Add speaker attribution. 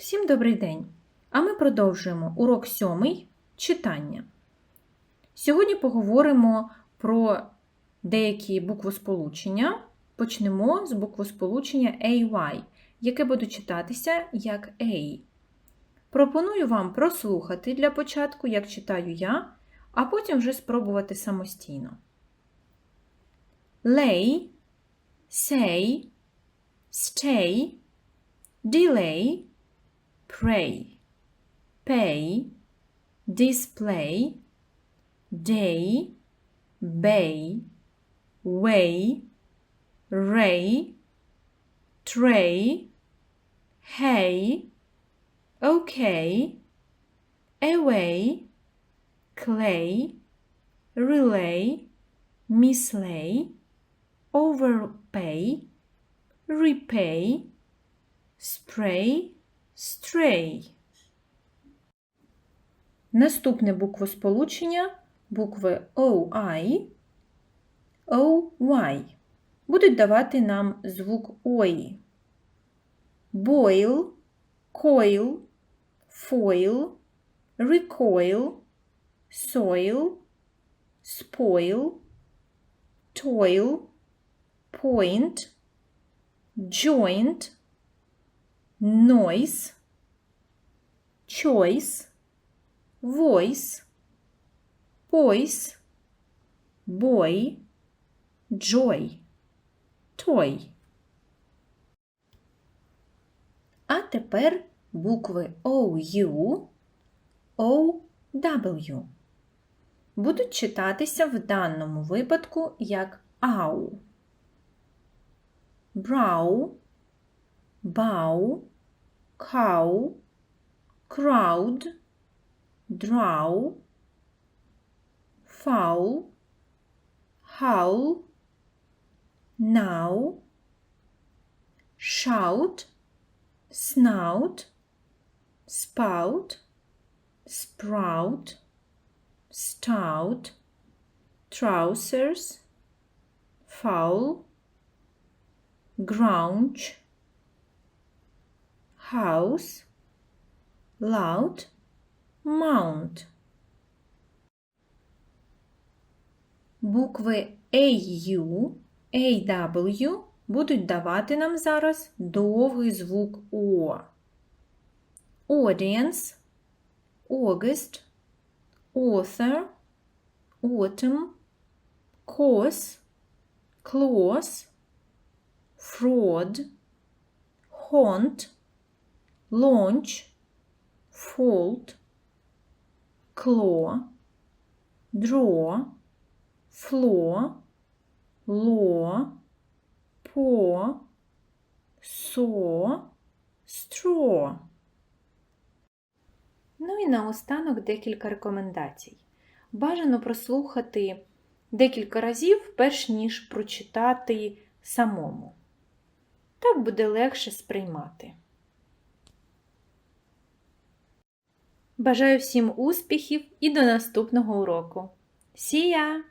Speaker 1: Всім добрий день! А ми продовжуємо урок сьомий читання. Сьогодні поговоримо про деякі буквосполучення. Почнемо з буквосполучення AY, яке буде читатися як A. Пропоную вам прослухати для початку, як читаю я, а потім вже спробувати самостійно. Lay, say, stay, delay, pray, pay, display, day, bay, way, ray, tray, hay, okay, away, clay, relay, mislay, overpay, repay, spray, stray. Наступне буквосполучення букви OI, OY будуть давати нам звук ОІ. Boil, coil, foil, recoil, soil, spoil, toil, point, joint, noise, choice, voice, voice, boy, joy, toy. А тепер букви OU, OW будуть читатися в даному випадку як ау. Brow, bow, cow, crowd, drow, foul, howl, now, shout, snout, spout, sprout, stout, trousers, foul, grouch, house, loud, mount. Букви AU, AW будуть давати нам зараз довгий звук О. Audience, August, author, autumn, course, clause, fraud, haunt, Launch, fault, claw, draw, flaw, law, paw, saw, straw. Ну і наостанок декілька рекомендацій. Бажано прослухати декілька разів, перш ніж прочитати самому. Так буде легше сприймати. Бажаю всім успіхів і до наступного уроку. Сія!